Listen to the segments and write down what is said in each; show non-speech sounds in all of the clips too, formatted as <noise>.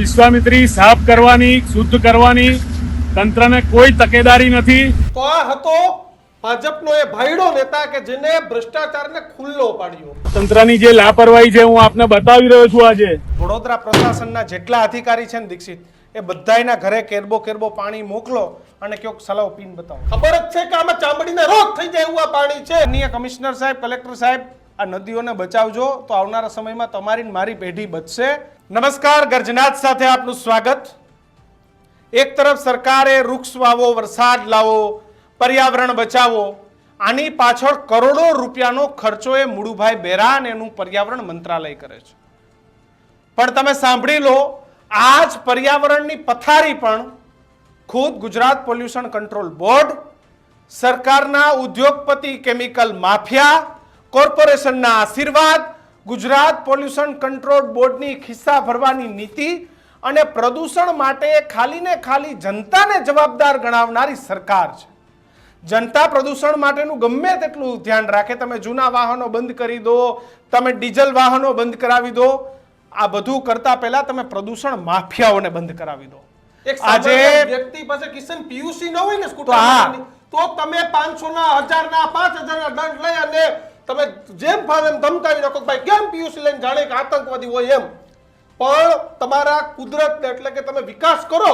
વિશ્વામિત્રી સાફ કરવાની શુદ્ધ કરવાની તંત્રને કોઈ તકેદારી નથી. તો આ હતો ભાજપનો એ ભાઈડો નેતા કે જેને ભ્રષ્ટાચારને ખુલ્લો પાડ્યો. તંત્રની જે લાપરવાહી છે હું આપને બતાવી રહ્યો છું આજે. વડોદરા પ્રશાસનના જેટલા અધિકારી છે ને દીક્ષિત એ બધાયના ઘરે કેરબો કેરબો પાણી મોકલો અને કયોક સલાવ પીન બતાવો. ખબર જ છે કે આમાં ચામડીને રોગ થઈ જાય એવું આ પાણી છે. અન્ય કમિશનર સાહેબ કલેક્ટર સાહેબ આ નદીઓને બચાવજો તો આવનારા સમયમાં તમારી મારી પેઢી બચશે. નમસ્કાર, ગર્જનાથ સાથે આપનું સ્વાગત. એક તરફ સરકારે વૃક્ષ વાવો, વરસાદ લાવો, પર્યાવરણ બચાવો, આની પાછળ કરોડો રૂપિયાનો ખર્ચો એ મુળુભાઈ બેરા અને એનું પર્યાવરણ મંત્રાલય કરે છે. પણ તમે સાંભળી લો આ જ પર્યાવરણની પથારી પણ ખુદ ગુજરાત પોલ્યુશન કંટ્રોલ બોર્ડ સરકારના ઉદ્યોગપતિ કેમિકલ માફિયા કોર્પોરેશનના આશીર્વાદ ગુજરાત પોલ્યુશન કંટ્રોલ બોર્ડની ખિસ્સા ભરવાની નીતિ અને પ્રદૂષણ માટે ખાલી ને ખાલી જનતાને જવાબદાર ગણાવનારી સરકાર છે. જનતા પ્રદૂષણ માટેનું ગમે તેટલું ધ્યાન રાખે તમે જૂના વાહનો બંધ કરી દો તમે ડીઝલ વાહનો બંધ કરાવી દો આ બધું કરતા પહેલા તમે પ્રદૂષણ માફિયાઓને બંધ કરાવી દો. આજે વ્યક્તિ પાસે કિશન પીયુસી ન હોય ને સ્કૂટર તો તમે 500 ના હજાર ના 5000 ના દંડ લઈ અને તમે જેમ ફાવે એમ ધમકાવી નાખો ભાઈ કેમ પીયુસી લઈને જાણે કે આતંકવાદી હોય એમ. પણ તમારા કુદરતને એટલે કે તમે વિકાસ કરો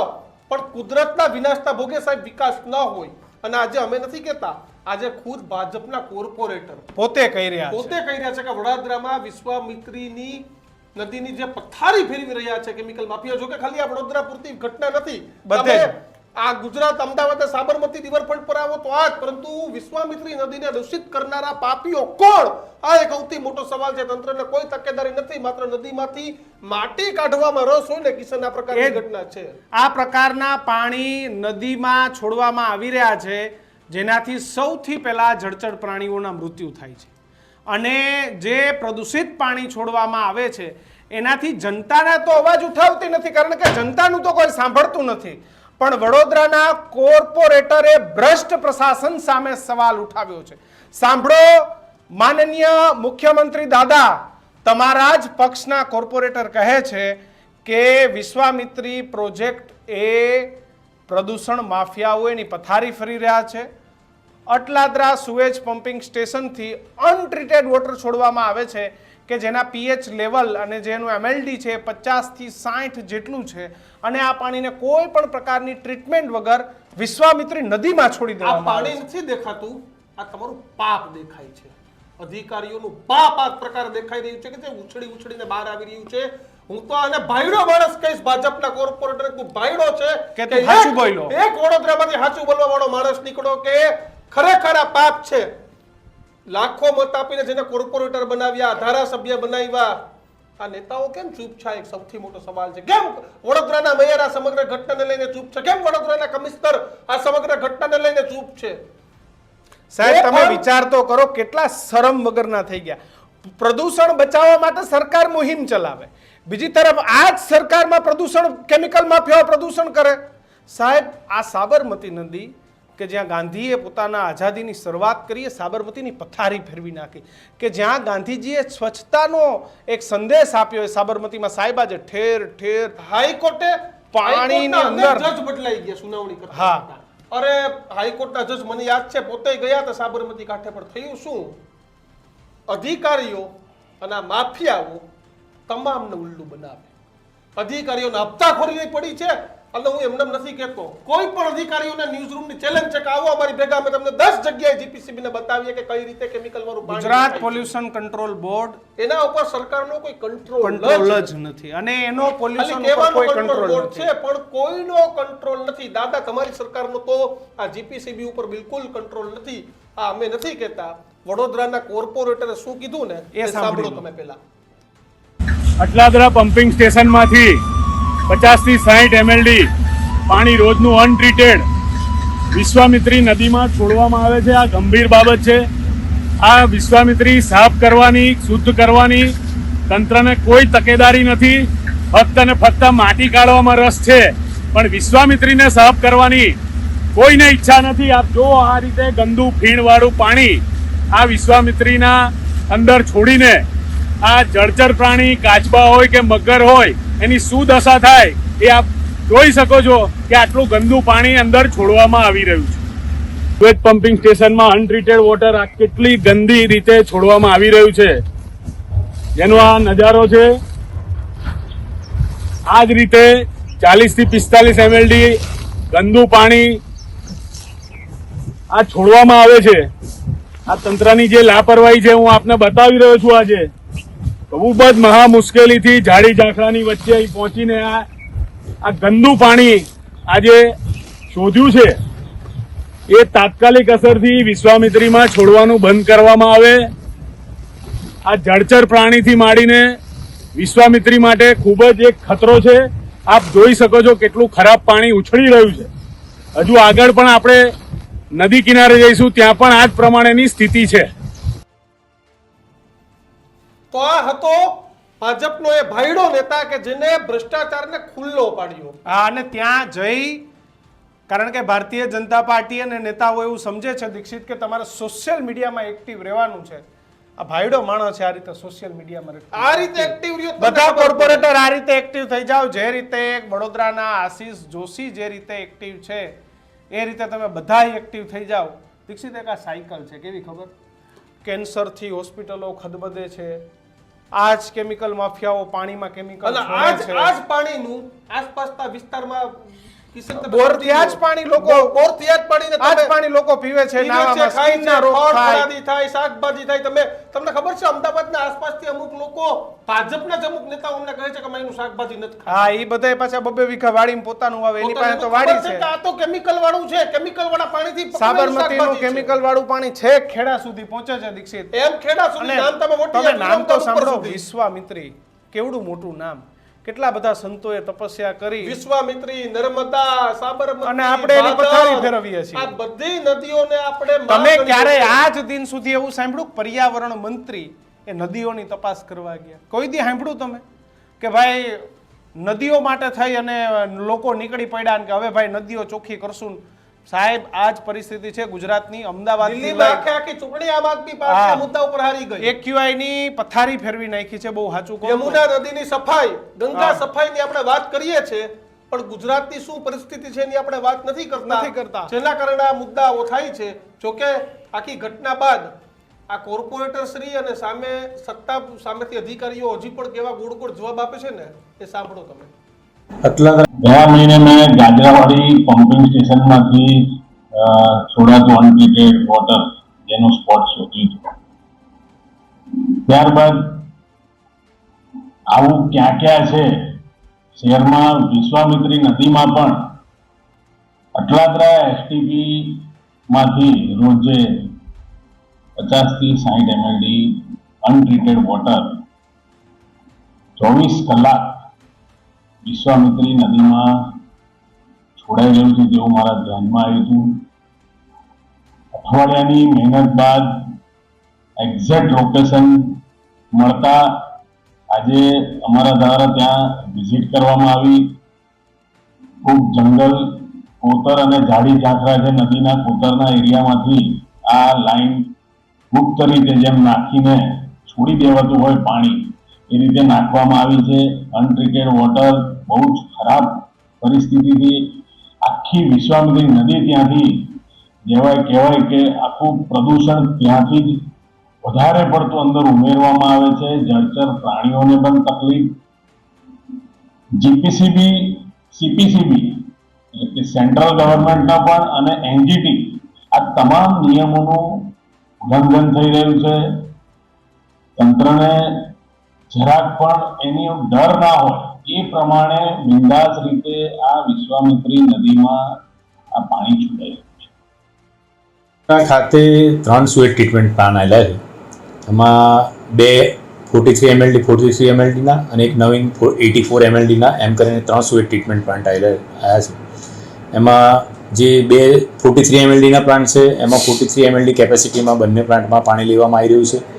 પણ કુદરતના વિનાશના ભોગે સાહેબ વિકાસ ન હોય. અને આજે અમે નથી કહેતા આજે ખુદ ભાજપના કોર્પોરેટર પોતે કહી રહ્યા પોતે કહી રહ્યા છે કે વડોદરામાં વિશ્વામિત્રીની નદીની જે પથારી ફેરવી રહ્યા છે કેમિકલ માફિયા જો કે ખાલી આ વડોદરા પૂરતી ઘટના નથી. બધે આ ગુજરાત અમદાવાદ સાબરમતી રિવરફ્રન્ટ પર આવો તો આ જ પરંતુ વિશ્વામિત્રી નદીને દૂષિત કરનારા પાપીઓ કોણ? આ એક સૌથી મોટો સવાલ છે. તંત્રને કોઈ તકેદારી નથી માત્ર નદીમાંથી માટી કાઢવામાં રસ હોય ને કિશન આ પ્રકારની ઘટના છે. આ પ્રકારના પાણી નદીમાં છોડવામાં આવી રહ્યા છે જેનાથી સૌથી પહેલા જળચર પ્રાણીઓના મૃત્યુ થાય છે. અને જે પ્રદૂષિત પાણી છોડવામાં આવે છે એનાથી જનતાને તો અવાજ ઉઠાવતી નથી કારણ કે જનતાનું તો કોઈ સાંભળતું નથી. પણ વડોદરાના કોર્પોરેટરે ભ્રષ્ટ પ્રશાસન સામે સવાલ ઉઠાવ્યો છે. સાંભળો, માનનીય મુખ્યમંત્રી દાદા, તમારા જ પક્ષના કોર્પોરેટર કહે છે કે વિશ્વામિત્રી પ્રોજેક્ટ એ પ્રદૂષણ માફિયાઓ એની પથારી ફરી રહ્યા છે. અટલાદરા સુએજ પમ્પિંગ સ્ટેશનથી અનટ્રીટેડ વોટર છોડવામાં આવે છે. કે જેના પીએચ લેવલ અને જેનું એમએલડી છે પચાસથી સાઠ જેટલું છે અને આ પાણીને કોઈ પણ પ્રકારની ટ્રીટમેન્ટ વગર વિશ્વામિત્રી નદીમાં છોડી દેવામાં પાણી નથી દેખાતું. આ તમારું પાપ દેખાય છે. અધિકારીઓનું પાપ આ પ્રકાર દેખાઈ રહ્યું છે કે જે ઉછળી ઉછળીને બહાર આવી રહ્યું છે. હું તો આને ભાઈડો માણસ કહીશ ભાજપના કોર્પોરેટર તું ભાઈડો છે કે તું એક- બોલ્યો. એક વડોદરામાંથી હાચું બોલવા વાળો માણસ નીકળો કે ખરેખર આ પાપ છે. લાખો મત આપીને જેને કોર્પોરેટર બનાવ્યા ધારાસભ્ય બનાવ્યા. આ નેતાઓ કેમ ચૂપ છે એક સૌથી મોટો સવાલ છે. કેમ વડોદરાના મેયર આ સમગ્ર ઘટનાને લઈને ચૂપ છે? કેમ વડોદરાના કમિશનર આ સમગ્ર ઘટનાને લઈને ચૂપ છે? સાહેબ તમે વિચાર તો કરો કેટલા શરમ વગરના થઈ ગયા. પ્રદૂષણ બચાવવા માટે સરકાર મુહિમ ચલાવે. બીજી તરફ આ જ સરકારમાં પ્રદૂષણ કેમિકલ માફિયાઓ પ્રદૂષણ કરે. સાહેબ આ સાબરમતી નદી કે જ્યાં ગાંધીએ પોતાના આઝાદીની શરૂઆત કરીએ સાબરમતીની પથારી ફેરવી નાખી. કે જ્યાં ગાંધીજીએ સ્વચ્છતાનો એક સંદેશ આપ્યો એ સાબરમતીમાં સાહેબ આજે ઠેર ઠેર હાઈકોર્ટે પાણીની અંદર- જજ બદલાઈ ગયા સુનાવણી કરતા હા. અરે હાઈકોર્ટના જજ મને યાદ છે પોતે ગયા હતા સાબરમતી કાંઠે પણ થયું શું? અધિકારીઓ અને માફિયાઓ તમામને ઉલ્લુ બનાવે. અધિકારીઓને હપ્તાખોરી પડી છે. એટલે હું એમને નથી કહેતો. કોઈ પણ અધિકારીઓને ન્યૂઝરૂમની ચેલેન્જ છે કે આવો અમારી ભેગા અમે તમને દસ જગ્યાએ જીપીસીબી ને બતાવીએ કે કઈ રીતે કેમિકલ વાળું ગુજરાત પોલ્યુશન કંટ્રોલ બોર્ડ એના ઉપર સરકારનો કોઈ કંટ્રોલ કંટ્રોલ જ નથી. અને એનો પોલ્યુશન ઉપર કોઈ કંટ્રોલ બોર્ડ છે પણ કોઈનો કંટ્રોલ નથી. દાદા તમારી સરકારનો તો આ જીપીસીબી ઉપર બિલકુલ કંટ્રોલ નથી. આ અમે નથી કહેતા. વડોદરાના કોર્પોરેટરે શું કીધું ને? એ સાંભળો તમે પહેલા. અટલાદરા પમ્પિંગ સ્ટેશનમાંથી પચાસથી સાહીઠ એમએલડી પાણી રોજનું અનટ્રીટેડ વિશ્વામિત્રી નદીમાં છોડવામાં આવે છે. આ ગંભીર બાબત છે. આ વિશ્વામિત્રી સાફ કરવાની, શુદ્ધ કરવાની તંત્રને કોઈ તકેદારી નથી. ફક્ત ને ફક્ત માટી કાઢવામાં રસ છે. પણ વિશ્વામિત્રીને સાફ કરવાની કોઈને ઈચ્છા નથી. આપ જો આ રીતે ગંદુ ફીણવાળું પાણી આ વિશ્વામિત્રીના અંદર છોડીને આ જળચર પ્રાણી કાચબા હોય કે મગર હોય, એની શું દશા થાય, એ આપ જોઈ શકો છો કે આટલું ગંદુ પાણી અંદર છોડવામાં આવી રહ્યું છે. વેટ પમ્પિંગ સ્ટેશનમાં અનટ્રીટેડ વોટર આ કેટલી ગંદી રીતે છોડવામાં આવી રહ્યું છે. જેનો આ નજારો છે. આ જ રીતે ચાલીસથી પિસ્તાલીસ એમએલડી ગંદુ પાણી આ છોડવામાં આવે છે. આ તંત્રની જે લાપરવાહી છે, હું આપને બતાવી રહ્યો છું આજે. ખૂબ જ મહા મુશ્કેલીથી જાડી ઝાંખરાની વચ્ચે અહીં પહોંચીને આ આ ગંદુ પાણી આજે શોધ્યું છે. એ તાત્કાલિક અસરથી વિશ્વામિત્રીમાં છોડવાનું બંધ કરવામાં આવે. આ જળચર પ્રાણીથી માંડીને વિશ્વામિત્રી માટે ખૂબ જ એક ખતરો છે. આપ જોઈ શકો છો કેટલું ખરાબ પાણી ઉછળી રહ્યું છે. હજુ આગળ પણ આપણે નદી કિનારે જઈશું, ત્યાં પણ આ જ પ્રમાણેની સ્થિતિ છે. તો આ હતો ભાજપનો એ ભાઈડો નેતા કે જેને ભ્રષ્ટાચારને ખુલ્લો પાડ્યો. હા અને ત્યાં જઈ કારણ કે ભારતીય જનતા પાર્ટી અને નેતાઓ એવું સમજે છે દીક્ષિત કે તમારે સોશિયલ મીડિયામાં એક્ટિવ રહેવાનું છે. આ ભાઈડો માણસ છે આ રીતે સોશિયલ મીડિયામાં. આ રીતે એક્ટિવ રહ્યો બધા કોર્પોરેટર આ રીતે એક્ટિવ થઈ જાઓ. જે રીતે વડોદરાના આશીષ જોશી જે રીતે એક્ટિવ છે એ રીતે તમે બધા એક્ટિવ થઈ જાઓ. દીક્ષિત એક આ સાયકલ છે કેવી ખબર? કેન્સરથી હોસ્પિટલો ખદબદે છે. આ જ કેમિકલ માફિયાઓ પાણીમાં કેમિકલ આજ આજ પાણીનું આસપાસના વિસ્તારમાં કિશન ત્યાં જ પાણી લોકો બોર ત્યાં જ પાણી આ જ પાણી લોકો પીવે છે નાવામાં ખાય રોગ થાય. થાય શાકભાજી થાય. તમે તમને ખબર છે અમદાવાદના આસપાસથી અમુક લોકો ભાજપના જ અમુક નેતાઓ અમને કહે છે કે અમે શાકભાજી નથી હા એ બધાય પાછા બબે વીઘા વાડીમાં પોતાનું આવે એની પાસે તો વાડી છે આ તો કેમિકલ વાળું છે. કેમિકલ વાળા પાણીથી થી સાબરમતીનું કેમિકલ વાળું પાણી છે ખેડા સુધી પહોંચે છે દીક્ષિત. એમ ખેડા સુધી નામ તમે મોટી નામ તો સાંભળો વિશ્વામિત્રી કેવડું મોટું નામ. કેટલા બધા સંતોએ તપસ્યા કરી. વિશ્વામિત્રી નર્મદા સાબરમતી અને આપણે એની પથારી ફેરવીએ છીએ. આ બધી નદીઓને આપણે તમે ક્યારે. આજ દિન સુધી એવું સાંભળ્યું? પર્યાવરણ મંત્રી એ નદીઓની તપાસ કરવા ગયા. કોઈ દી સાંભળ્યું તમે? કે ભાઈ નદીઓ માટે થઈ અને લોકો નીકળી પડ્યા કે હવે ભાઈ નદીઓ ચોખ્ખી કરશું સાહેબ આ જ પરિસ્થિતિ છે ગુજરાતની. અમદાવાદની આખી ચૂંટણી આમ આદમી પાર્ટી મુદ્દા ઉપર હારી ગઈ. એક્યુઆઈ ની પથારી ફેરવી નાખી છે બહુ સાચું કહું યમુના નદીની સફાઈ ગંગા સફાઈની આપણે વાત કરીએ છીએ પણ ગુજરાતની શું પરિસ્થિતિ છે એની આપણે વાત નથી કરતા. નથી કરતા. જેના કારણે આ મુદ્દાઓ થાય છે. જોકે આખી ઘટના બાદ આ કોર્પોરેટર શ્રી અને સામે સત્તા સામેથી અધિકારીઓ હજી પણ કેવા ગોળ ગોળ જવાબ આપે છે ને એ સાંભળો તમે. ગયા મહિને મેં ગાજરાવાડી પમ્પિંગ સ્ટેશનમાંથી છોડાતું અનટ્રીટેડ વોટર જેનું સ્પોટ શોધ્યું ત્યારબાદ આવું ક્યાં ક્યાં છે, શહેરમાં વિશ્વામિત્રી નદીમાં પણ અટલાદરા એસટીપી માંથી રોજે પચાસથી સાઠ એમએલડી અનટ્રીટેડ વોટર ચોવીસ કલાક વિશ્વામિત્રી નદીમાં છોડાઈ ગયું છે તેવું મારા ધ્યાનમાં આવ્યું હતું. અઠવાડિયાની મહેનત બાદ એક્ઝેક્ટ લોકેશન મળતા આજે અમારા દ્વારા ત્યાં વિઝિટ કરવામાં આવી. ખૂબ જંગલ, કોતર અને ઝાડી ઝાંખરા છે નદીના કોતરના એરિયામાંથી આ લાઈન ગુપ્ત રીતે જેમ નાખીને છોડી દેવાતું હોય પાણી, એ રીતે નાખવામાં આવી છે. અનટ્રીટેડ વોટર બહુ જ ખરાબ પરિસ્થિતિથી આખી વિશ્વામિત્રી નદી ત્યાંથી જેવાય કહેવાય કે આખું પ્રદૂષણ ત્યાંથી જ વધારે પડતું અંદર ઉમેરવામાં આવે છે. જળચર પ્રાણીઓને પણ તકલીફ. જીપીસીબી, સીપીસીબી એટલે કે સેન્ટ્રલ ગવર્મેન્ટના પણ અને એનજીટી આ તમામ નિયમોનું ઉલ્લંઘન થઈ રહ્યું છે. તંત્રને જરાક પણ એની ડર ના હોય એ પ્રમાણે બિંદાસ રીતે આ વિશ્વામિત્રી નદીમાં આ પાણી છોડાય આ ખાતે ત્રણ સુએટ ટ્રીટમેન્ટ પ્લાન આવેલા છે. એમાં બે forty three MLD forty three એમએલડીના અને એક નવીન એટી ફોર એમએલડીના એમ કરીને ત્રણ સુએટ ટ્રીટમેન્ટ પ્લાન્ટ આવેલા આવ્યા છે. એમાં જે બે ફોર્ટી થ્રી એમએલડીના પ્લાન્ટ છે, એમાં ફોર્ટી થ્રી એમએલડી કેપેસિટીમાં બંને પ્લાન્ટમાં પાણી લેવામાં આવી રહ્યું છે.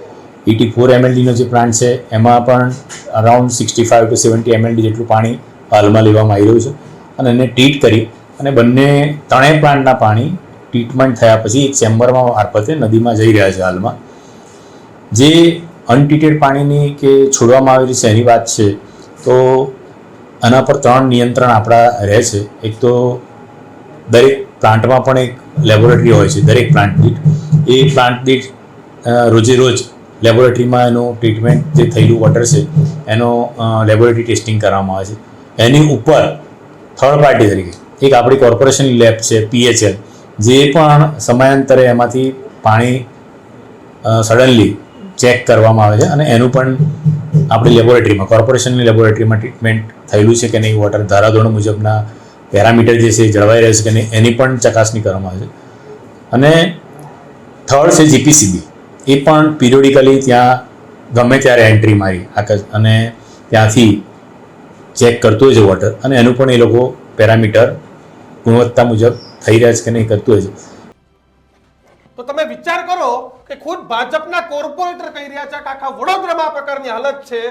એટી ફોર એમએલડીનો જે પ્લાન્ટ છે, એમાં પણ around sixty five to seventy MLD જેટલું પાણી હાલમાં લેવામાં આવી રહ્યું છે. અને એને ટ્રીટ કરી અને બંને ત્રણેય પ્લાન્ટના પાણી ટ્રીટમેન્ટ થયા પછી એક ચેમ્બરમાં મારફતે નદીમાં જઈ રહ્યા છે હાલમાં. જે અનટ્રીટેડ પાણીની કે છોડવામાં આવેલી છે, એની વાત છે, તો આના પર ત્રણ નિયંત્રણ આપણા રહે છે. એક તો દરેક પ્લાન્ટમાં પણ એક લેબોરેટરી હોય છે, દરેક પ્લાન્ટ દીઠ. એ પ્લાન્ટ દીઠ રોજે રોજ લેબોરેટરીમાં એનું ટ્રીટમેન્ટ જે થયેલું વોટર છે, એનો લેબોરેટરી ટેસ્ટિંગ કરવામાં આવે છે. એની ઉપર થર્ડ પાર્ટી તરીકે, એક આપણી કોર્પોરેશન લેબ છે પીએચએલ જે પણ સમયાંતરે એમાંથી પાણી સડનલી ચેક કરવામાં આવે છે અને એનું પણ આપણી લેબોરેટરીમાં કોર્પોરેશનની લેબોરેટરીમાં ટ્રીટમેન્ટ થયેલું છે કે નહીં વોટર ધારાધોરણ મુજબના પેરામીટર જે છે જળવાઈ રહે છે કે નહીં, એની પણ ચકાસણી કરવામાં આવે છે. અને થર્ડ છે જીપીસીબી એ પણ પિરિયોડિકલી ત્યાં ગમે ત્યારે એન્ટ્રી મારી આકાશ અને ત્યાંથી ચેક કરતું હોય છે વોટર અને એનું પણ એ લોકો પેરામીટર ગુણવત્તા મુજબ થઈ રહ્યા છે કે નહીં કરતું હોય છે. તો તમે વિચાર કરો કે ખુદ ભાજપના કોર્પોરેટર કહી રહ્યા છે કે આખા વડોદરામાં આ પ્રકારની હાલત છે,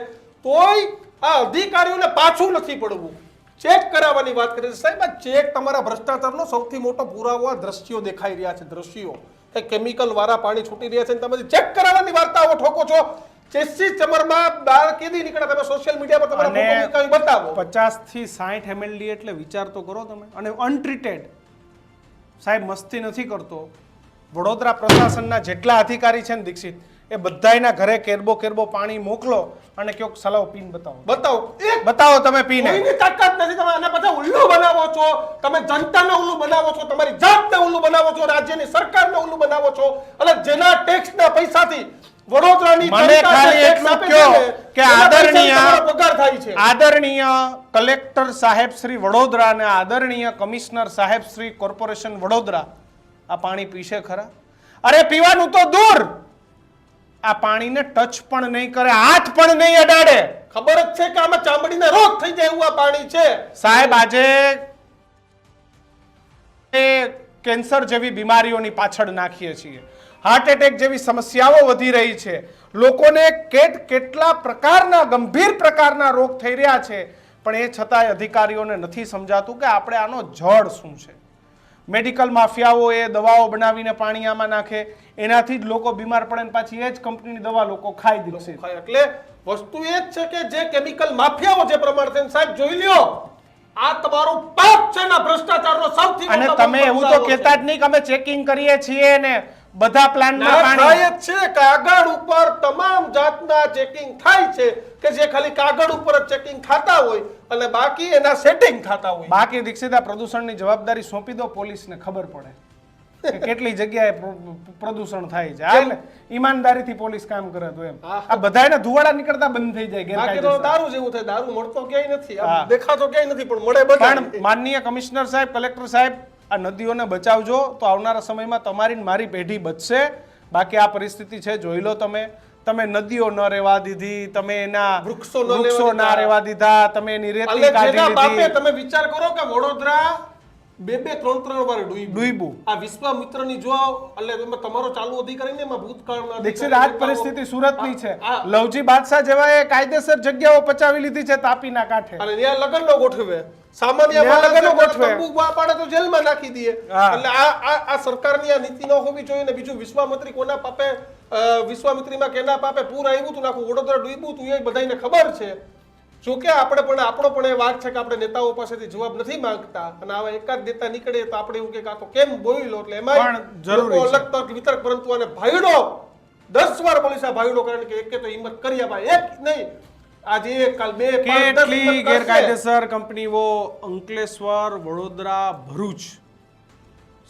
તોય આ અધિકારીઓને પાછું નથી પડવું. ચેક કરાવવાની વાત કરી સાહેબ ચેક તમારા ભ્રષ્ટાચારનો સૌથી મોટો પુરાવો આ દ્રશ્યો દેખાઈ રહ્યા છે, દ્રશ્યો. કેમિકલ વાળા પાણી છૂટી રહ્યા છે અને તમે ચેક કરાવવાની વાર્તાઓ ઠોકો છો. ચેસી ચમરમાં બાર કેદી નીકળે તમે સોશિયલ મીડિયા પર તમારા ફોટો બતાવો. પચાસથી સાઠ એમએલડી એટલે વિચાર તો કરો તમે. અને અનટ્રીટેડ સાહેબ મસ્તી નથી કરતો. વડોદરા પ્રશાસનના જેટલા અધિકારી છે ને દીક્ષિત એ બધાયના ઘરે કેરબો કેરબો પાણી મોકલો અને કયો સલાવ પીન બતાવો. બતાવો. બતાવો તમે પીને. કોઈની તાકાત નથી. તમે આના પછી ઉલ્લુ બનાવો છો. તમે જનતાને ઉલ્લુ બનાવો છો. તમારી જાતને ઉલ્લુ બનાવો છો. રાજ્યની સરકારને ઉલ્લુ બનાવો છો. અને જેના ટેક્સના પૈસાથી વડોદરાની મને ખાલી એટલું ને, કે આદરણીય પગાર થાય છે. આદરણીય કલેક્ટર સાહેબ શ્રી વડોદરા અને આદરણીય કમિશનર સાહેબ શ્રી કોર્પોરેશન વડોદરા. આ પાણી પીશે ખરા? અરે પીવાનું તો દૂર. આ પાણીને ટચ પણ નહીં કરે હાથ પણ નહીં અડાડે. ખબર જ છે કે આમાં ચામડીના રોગ થઈ જાય એવું આ પાણી છે. સાહેબ આજે એ કેન્સર જેવી બીમારીઓની પાછળ નાખીએ છીએ. હાર્ટ એટેક જેવી સમસ્યાઓ વધી રહી છે. લોકોને કેટ કેટલા પ્રકારના ગંભીર પ્રકારના રોગ થઈ રહ્યા છે. પણ એ છતાંય અધિકારીઓને નથી સમજાતું કે આપણે આનો જળ શું છે. મેડિકલ માફિયાઓ એ દવાઓ બનાવીને પાણી આમાં નાખે. એનાથી જ લોકો બીમાર પડે પાછી એ જ કંપનીની દવા લોકો ખાઈ દેશે એટલે વસ્તુ એ જ છે કે જે કેમિકલ માફિયાઓ જે પ્રમાણે સાહેબ જોઈ લ્યો આ તમારું પાપ છે ને ભ્રષ્ટાચારનો સૌથી અને તમે એવું તો કહેતા જ નહીં કે અમે ચેકિંગ કરીએ છીએ ને બધા પ્લાનમાં ના પાણી. થાય જ છે. કાગળ ઉપર તમામ જાતના ચેકિંગ થાય છે કે જે ખાલી કાગળ ઉપર જ ચેકિંગ ખાતા હોય અને બાકી એના સેટિંગ ખાતા હોય. બાકી દીક્ષિતા પ્રદૂષણની જવાબદારી સોંપી દો પોલીસને ખબર પડે <laughs> કેટલી જગ્યાએ પ્ર- પ્રદૂષણ થાય છે. ને ઈમાનદારીથી પોલીસ કામ કરે તો એમ. આ બધાયના ધુવાડા નીકળતા બંધ થઈ જાય બાકી તો ગેરકાયદેસર. દારૂ જેવું થાય. દારૂ મળતો ક્યાંય નથી. દેખાતો ક્યાંય નથી પણ મળે બધા માનનીય કમિશનર સાહેબ કલેક્ટર સાહેબ આ નદીઓને બચાવજો તો આવનારા સમયમાં તમારી મારી પેઢી બચશે. બાકી આ પરિસ્થિતિ છે જોઈ લો તમે. તમે નદીઓ ન રહેવા દીધી તમે એના વૃક્ષો વૃક્ષો ના રહેવા દીધા તમે એની રેતી કાઢી લીધી. તમે વિચાર કરો કે વડોદરા બે બે ત્રણ ત્રણ વાર ડૂબ્યું. આ વિશ્વામિત્રની જો એટલે એમાં તમારો ચાલુ અધિકારી ને એમાં ભૂતકાળના દીક્ષિત આજ પરિસ્થિતિ સુરતની છે. આ- આ- લવજી બાદશાહ જેવા એ કાયદેસર જગ્યાઓ પચાવી લીધી છે તાપીના કાંઠે. અને ત્યાં લગન નો ગોઠવે. સામાન્ય માણસ ગોઠવે. તંબુ પાડે તો જેલમાં નાખી દે. એટલે આ આ આ સરકારની આ નીતિ ન હોવી જોઈએ ને બીજું વિશ્વામિત્રી કોના પાપે વિશ્વામિત્રીમાં કેના પાપે પૂર આવ્યું તું નાખું વડોદરા ડૂબ્યું તું એ બધાને ખબર છે. જોકે આપણે પણ આપણો પણ એ વાત છે કે આપણે નેતાઓ પાસેથી જવાબ નથી માંગતા અને આવા એકાદ નેતા નીકળે તો આપણે એવું કે આ કેમ બોલી લો એટલે એમાં જરૂરી અલગ તર્ક વિતર્ક પરંતુ આને ભાઈડો. દસ વાર આ ભાઈડો કારણ કે એકે તો હિંમત કરી આમાં એક નહીં. આજે કાલ બે કેટલી ગેરકાયદેસર કંપનીઓ અંકલેશ્વર વડોદરા ભરૂચ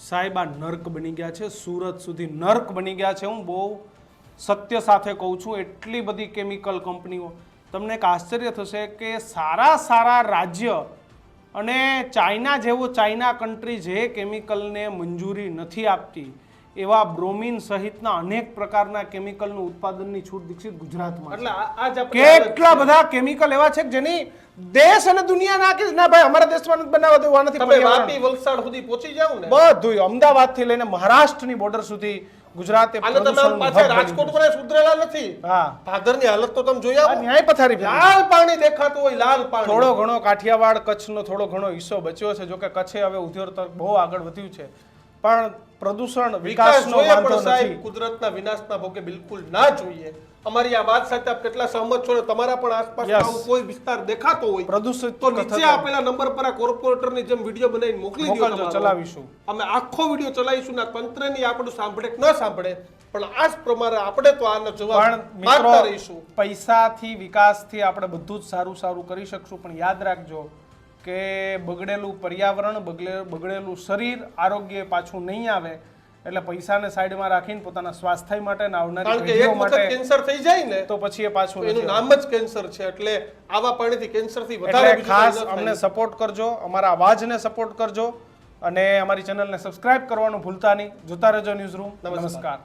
સાહેબ આ નર્ક બની ગયા છે. સુરત સુધી નર્ક બની ગયા છે. હું બહુ સત્ય સાથે કહું છું એટલી બધી કેમિકલ કંપનીઓ તમને એક આશ્ચર્ય થશે કે સારા સારા રાજ્ય અને ચાઇના જેવો ચાઇના કન્ટ્રી જે કેમિકલને મંજૂરી નથી આપતી એવા બ્રોમિન સહિતના અનેક પ્રકારના કેમિકલનું ઉત્પાદનની છૂટ દીક્ષિત ગુજરાતમાં એટલે કેટલા બધા કેમિકલ એવા છે કે જેની દેશ અને દુનિયા કે ના ભાઈ અમારા દેશમાં નથી બનાવવા દેવા નથી તમે વાપી વલસાડ સુધી પહોંચી જાવ ને. બધુંય અમદાવાદથી લઈને મહારાષ્ટ્રની બોર્ડર સુધી ગુજરાતે આને તમે પાછા સુધરેલા નથી. હા. ભાદરની હાલત તો તમે જોઈ આવો. ન્યાય પથારી લાલ પાણી દેખાતું હોય લાલ પાણી. થોડો ઘણો કાઠિયાવાડ કચ્છનો થોડો ઘણો હિસ્સો બચ્યો છે જોકે કચ્છે હવે ઉદ્યોગ તરફ બહુ આગળ વધ્યું છે. પણ પ્રદૂષણ વિકાસ વિકાસનો વાંધો નથી. કુદરતના વિનાશના ભોગે બિલકુલ ના જોઈએ. અમારી આ વાત સાથે આપ કેટલા સહમત છો ને તમારા પણ આસપાસ. આવો કોઈ વિસ્તાર દેખાતો હોય પ્રદૂષિત તો નીચે આપેલા નંબર પર આ કોર્પોરેટરની જેમ વીડિયો બનાવીને મોકલી દો ચલાવીશું. અમે આખો વીડિયો ચલાવીશું ના તંત્રની આપણું સાંભળે કે ન સાંભળે પણ આ જ પ્રમાણે આપણે તો આનો જવાબ માંગતા રહીશું. પૈસાથી વિકાસથી આપણે બધું જ સારું સારું કરી શકશું પણ યાદ રાખજો કે બગડેલું પર્યાવરણ બગડેલું શરીર આરોગ્ય પાછું નહીં આવે. એટલે પૈસાને સાઈડમાં રાખીને પોતાના સ્વાસ્થ્ય માટે ને આવનારી કે એક વખત કેન્સર થઈ જાય ને તો પછી એ પાછું એનું નામ જ કેન્સર છે. એટલે આવા પાણીથી કેન્સરથી વધારે ખાસ અમને સપોર્ટ કરજો અમારા અવાજને સપોર્ટ કરજો અને અમારી ચેનલને સબસ્ક્રાઇબ કરવાનું ભૂલતા નહીં. જોતા રહેજો ન્યૂઝ રૂમ. નમસ્કાર.